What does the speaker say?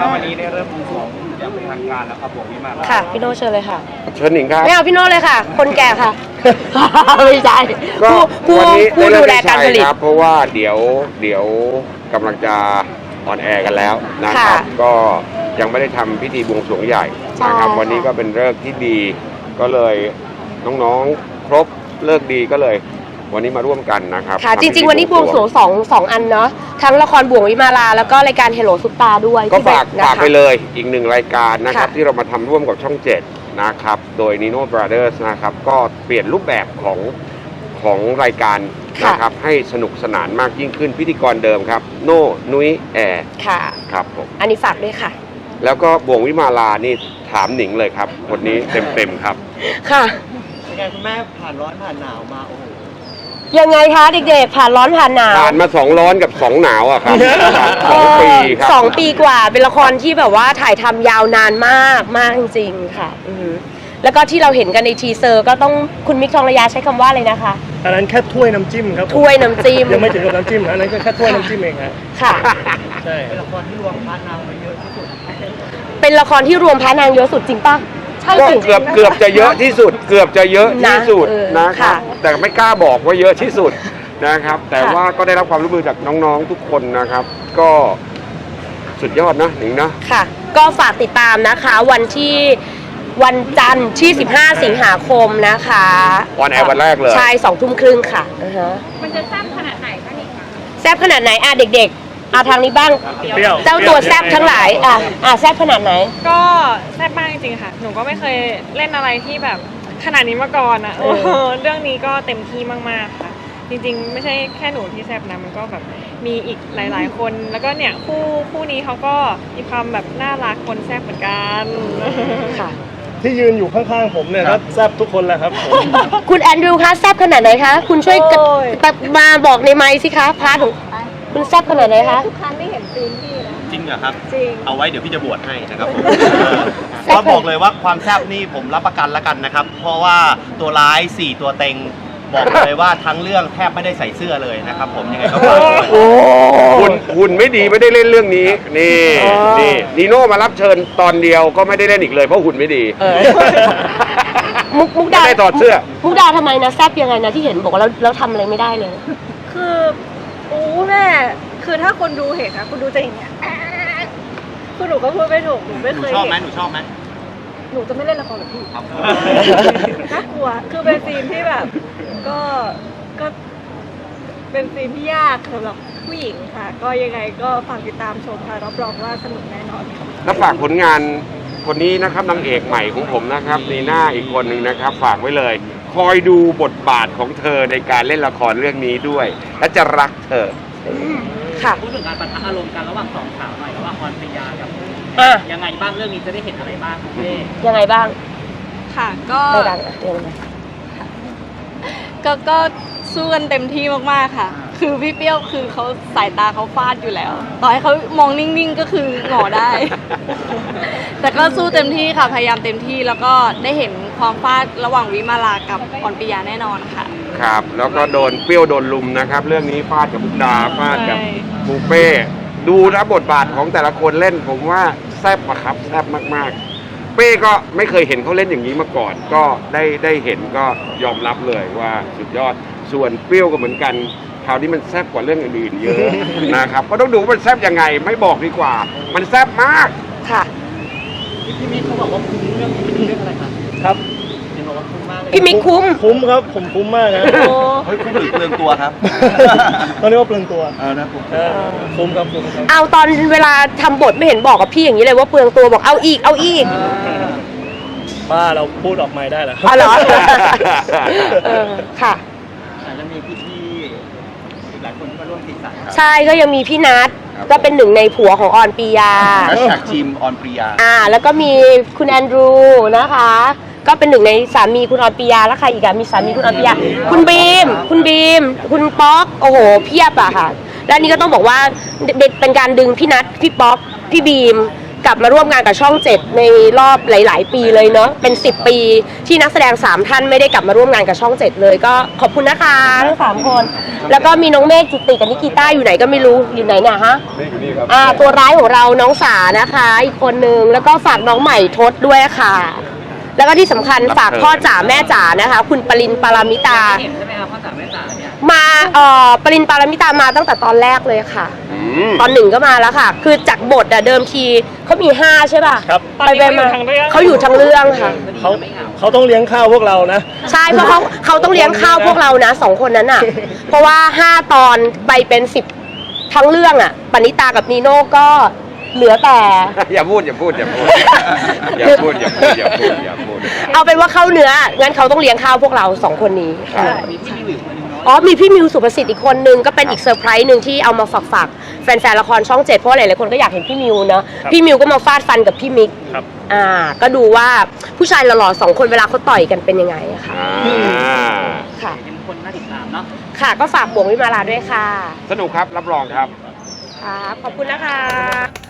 ครับวันนี้ได้เริ่มบวงสรวงอย่างเป็นทางการแล้วครับบวงวิมานค่ะ พี่โน่เชิญเลยค่ะ เชิญหนิงครับ ไม่เอาพี่โน่เลยค่ะ คนแก่ค่ะ ไม่ใช่ก็ผู้ผู้วันนี้ผู้ได้ดูเลิกแลได้การใช้ผลิตครับ เพราะว่าเดี๋ยวเดี๋ยวกำลังจะออนแอร์กันแล้วนะครับ ค่ะก็ยังไม่ได้ทำพิธีบวงสรวงใหญ่นะครับ ใช่ค่ะ วันนี้ก็เป็นเลิกษ์ที่ดีก็เลยน้องๆ ครบเลิกษ์ดีก็เลย วันนี้มาร่วมกันนะครับค่ะทำจพิธีริง ๆ วันนี้บวงสรวงสองสองอันเนาะทั้งละครบวงวิมาลา แล้วก็รายการเฮโ o ซุปตาด้วยก็ที่แบบฝากนะคะฝากไปเลยอีกหนึ่งรายการนะครับค่ะที่เรามาทำร่วมกับช่องเจ็ดนะครับ โดย Nino Brothers นะครับ ก็เปลี่ยนรูปแบบของของรายการนะครับให้สนุกสนานมากยิ่งขึ้นพิธีกรเดิมครับ โน่นุ้ยแอร์ค่ะครับผมอันนี้ฝากด้วยค่ะ แล้วก็บวงวิมาลานี่ถามหนิงเลยครับคนนี้เต็มๆครับ ค่ะเป็นไงคุณแม่ผ่านร้อนผ่านหนาวมาโอ้โห ยังไงคะเด็กๆ ผ่านร้อนผ่านหนาวผ่านมาสองร้อนกับสองหนาวอะครับสองปีครับสองปีกว่าเป็นละครที่แบบว่าถ่ายทำยาวนานมากมากจริงๆค่ะอือหือแล้วก็ที่เราเห็นกันในทีเซอร์ก็ต้องคุณมิกทองระยาใช้คำว่าอะไรนะคะ อันนั้นแค่ถ้วยน้ำจิ้มครับผมถ้วยน้ำจิ้ม ยังไม่ถึงกับน้ำจิ้มนะอันนั้นก็แค่ถ้วยน้ำจิ้มเองฮะค่ะ ใช่ เป็นละครที่รวมพาร์ทนางมาเยอะที่สุดเป็นละครที่รวมพระนางเยอะสุดจริงปะใช่ ก็จริงเกือบเกือบจะเยอะที่สุด เกือบจะเยอะที่สุดนะเออนะครับค่ะแต่ไม่กล้าบอกว่าเยอะที่สุดนะครับ แต่ค่ะว่าก็ได้รับความร่วมมือจากน้องๆทุกคนนะครับ ก็สุดยอดนะหนิงนะ ค่ะ ก็ฝากติดตามนะคะวันที่วันจันทร์ที่ 15 สิงหาคมนะคะออนแอร์วันแรกเลย ใช่สองทุ่มครึ่งค่ะอือฮะมันจะแซ่บขนาดไหนคะนี่คะ แซบขนาดไหนอะเด็กๆ อะทางนี้บ้าง เปรี้ยวเจ้าตัวแซบทั้งหลาย อะอะแซบขนาดไหน ก็แซ่บมากจริงๆค่ะ หนูก็ไม่เคยเล่นอะไรที่แบบขนาดนี้มาก่อนอะเออ เออเรื่องนี้ก็เต็มที่มากๆค่ะ จริงๆ ไม่ใช่แค่หนูที่แซ่บนะ มันก็แบบมีอีกหลาย ๆ คน แล้วก็เนี่ยคู่คู่นี้เขาก็มีความแบบน่ารักคนแซ่บเหมือนกัน ค่ะ ที่ยืนอยู่ข้างๆผมเนี่ยก็แซ่บทุกคนแหละครับผม คุณแอนดรูคะแซบขนาดไหนคะ คุณช่วยกระโอ้ยแบบมาบอกในไมค์สิคะพาร์ทของ คุณแซบขนาดไหนคะ ทุกครั้งที่เห็นซีนพี่นะจริงเหรอครับ จริง เอาไว้เดี๋ยวพี่จะบวชให้นะครับผมแซ่บก็บอกเลยว่าความแซ่บนี่ผมรับประกันแล้วกันนะครับ เพราะว่าตัวร้าย 4 ตัวเต็ง บอกเลยว่าทั้งเรื่องแทบไม่ได้ใส่เสื้อเลยนะครับผมยังไงก็ฝากด้วยโอ้หุ่นหุ่นไม่ดีไม่ได้เล่นเรื่องนี้ นี่อ๋อ นี่นีโน่มารับเชิญตอนเดียวก็ไม่ได้เล่นอีกเลยเพราะหุ่นไม่ดี เออ มุกมุกไม่ดาได้ถอดเสื้อ มุกดาทำไมนะแซบยังไงนะที่เห็นบอกว่าแล้วแล้วทำอะไรไม่ได้เลย คือ โอ้แม่ คือถ้าคนดูเห็นนะคุณดูจะอย่างเงี้ยคือหนูก็พูดไม่ถูกหนูไม่หนูเคยชอบไหมเห็นหนูชอบไหมหนูจะไม่เล่นละครแบบพี่ ครับ น่ากลัว คือเป็นซีนที่แบบ ก็ ก็ เป็นซีนที่ยากสำหรับผู้หญิงค่ะ ก็ยังไงก็ฝากติดตามชมค่ะ รับรองว่าสนุกแน่นอนค่ะ แล้วฝากผลงานคนนี้นะครับนางเอกใหม่ของผมนะครับนีน่าอีกคนหนึ่งนะครับ ฝากไว้เลย คอยดูบทบาทของเธอในการเล่นละครเรื่องนี้ด้วย และจะรักเธอ ค่ะ พูดถึงการปะทะอารมณ์กันระหว่างสองสาวหน่อยระหว่างออนปริยากับอะ ยังไงบ้างเรื่องนี้จะได้เห็นอะไรบ้างคุณเป้ยังไงบ้างค่ะก็ไม่ดังอะยังไง ก็ก็สู้กันเต็มที่มากๆค่ะ คือพี่เปรี้ยวคือเขาสายตาเขาฟาดอยู่แล้ว ต่อให้เขามองนิ่งๆก็คือหงอได้ แต่ก็สู้เต็มที่ค่ะพยายามเต็มที่แล้วก็ได้เห็นความฟาดระหว่างวิมาลากับอ่อนปิยาแน่นอนค่ะ ครับ แล้วก็โดนเปรี้ยวโดนลุมนะครับ เรื่องนี้ฟาดกับบุกดาฟาดกับใช่ปูเป้ดูนะบทบาทของแต่ละคนเล่นผมว่าแซ่บอะครับแซ่บมากๆ เป้ก็ไม่เคยเห็นเขาเล่นอย่างนี้มาก่อน ก็ได้ได้เห็นก็ยอมรับเลยว่าสุดยอด ส่วนเปรี้ยวก็เหมือนกันคราวนี้มันแซ่บกว่าเรื่องอื่นๆเยอะ นะครับก็ต้องดูว่ามันแซ่บยังไง ไม่บอกดีกว่า มันแซ่บมาก ค่ะ พี่มิกเขาบอกว่าคุ้มเรื่องนี้เป็นเรื่องอะไรคะครับเห็นบอกว่าคุ้มมากเลยพี่มิกคุ้ม คุ้มครับผมคุ้มมากนะ โอ้เฮ้ยคุณหรือเปลืองตัวครับต้องเรียกว่าเปลืองตัวเออนะผมเออคุ้มครับคุ้มครับเอาตอนเวลาทำบทไม่เห็นบอกกับพี่อย่างนี้เลยว่าเปลืองตัวบอกเอาอีกเอาอีกบ้าเราพูดออกไม่ได้เหรอ อ๋อเหรอ เออค่ะอาจจะ มีพี่ที่อีกหลายคนที่มาร่วมสีสันใช่ก็ยังมีพี่นัทครับ ก็เป็นหนึ่งในผัวของออนปียา แฮชแท็กทีมออนปริยา อ่า แล้วก็มีคุณแอนดรูนะคะ ก็เป็นหนึ่งในสามีคุณออนปียาแล้วใครอีกอะมีสามีคุณออนปียา คุณบีม คุณบีม คุณป๊อก โอ้โห เพียบอะค่ะ และนี่ก็ต้องบอกว่าเด็ดเป็นการดึงพี่นัทพี่ป๊อก พี่บีม กลับมาร่วมงานกับช่องเจ็ดในรอบหลาย ๆ ปีเลยเนาะเป็น 10 ปีที่นักแสดง 3 ท่านไม่ได้กลับมาร่วมงานกับช่องเจ็ดเลยก็ขอบคุณนะคะทั้งสามคน แล้วก็มีน้องเมฆจิตติกับนิกิต้าอยู่ไหนก็ไม่รู้อยู่ไหนน่ะฮะอ่าตัวร้ายของเราน้องสานะคะ อีกคนนึงแล้วก็ฝากน้องใหม่ทศด้วยค่ะ แล้วก็ที่สำคัญฝากพ่อจ๋าแม่จ๋านะคะ คุณปรินปารามิตา เห็นใช่ไหมครับพ่อจ๋าแม่จ๋าเนี่ย มาเอ่อปรินปารามิตามาตั้งแต่ตอนแรกเลยค่ะอืมตอนหนึ่งก็มาแล้วค่ะ คือจากบทอะเดิมทีเขามีห้าใช่ป่ะครับตอนนี้ไปเขาอยู่ๆมาทั้งเรื่องเขาอยู่ทั้งเรื่องค่ะ เขาเขาต้องเลี้ยงข้าวพวกเรานะ ใช่เพราะเขาเขาต้องเลี้ยงข้าวพวกเรานะสองคนนั้นอะเพราะว่าห้าตอนไปเป็นสิบทั้งเรื่องอะปณิตากับนีโน่ก็ เหลือแต่ อย่าพูดอย่าพูดอย่าพูดอย่าพูดอย่าพูดอย่าพูดอย่าพูดเอาเป็นว่าเข้าเนื้องั้นเขาต้องเลี้ยงข้าวพวกเราสองคนนี้ค่ะมีพี่มิวอีกคนนึงเนาะอ๋อมีพี่มิวสุประสิทธิ์อีกคนนึงก็เป็นอีกเซอร์ไพรส์หนึ่งที่เอามาฝากฝากแฟนๆละครช่องเจ็ดเพราะหลายๆคนก็อยากเห็นพี่มิวเนอะครับพี่มิวก็มาฟาดฟันกับพี่มิกครับอ่า ก็ดูว่าผู้ชายหล่อๆสองคนเวลาเขาต่อยกันเป็นยังไงอะค่ะอ่าค่ะเป็นคนน่าติดตามเนาะค่ะก็ฝากบวงวิมาลาด้วยค่ะ สนุกครับรับรองครับครับขอบคุณนะคะ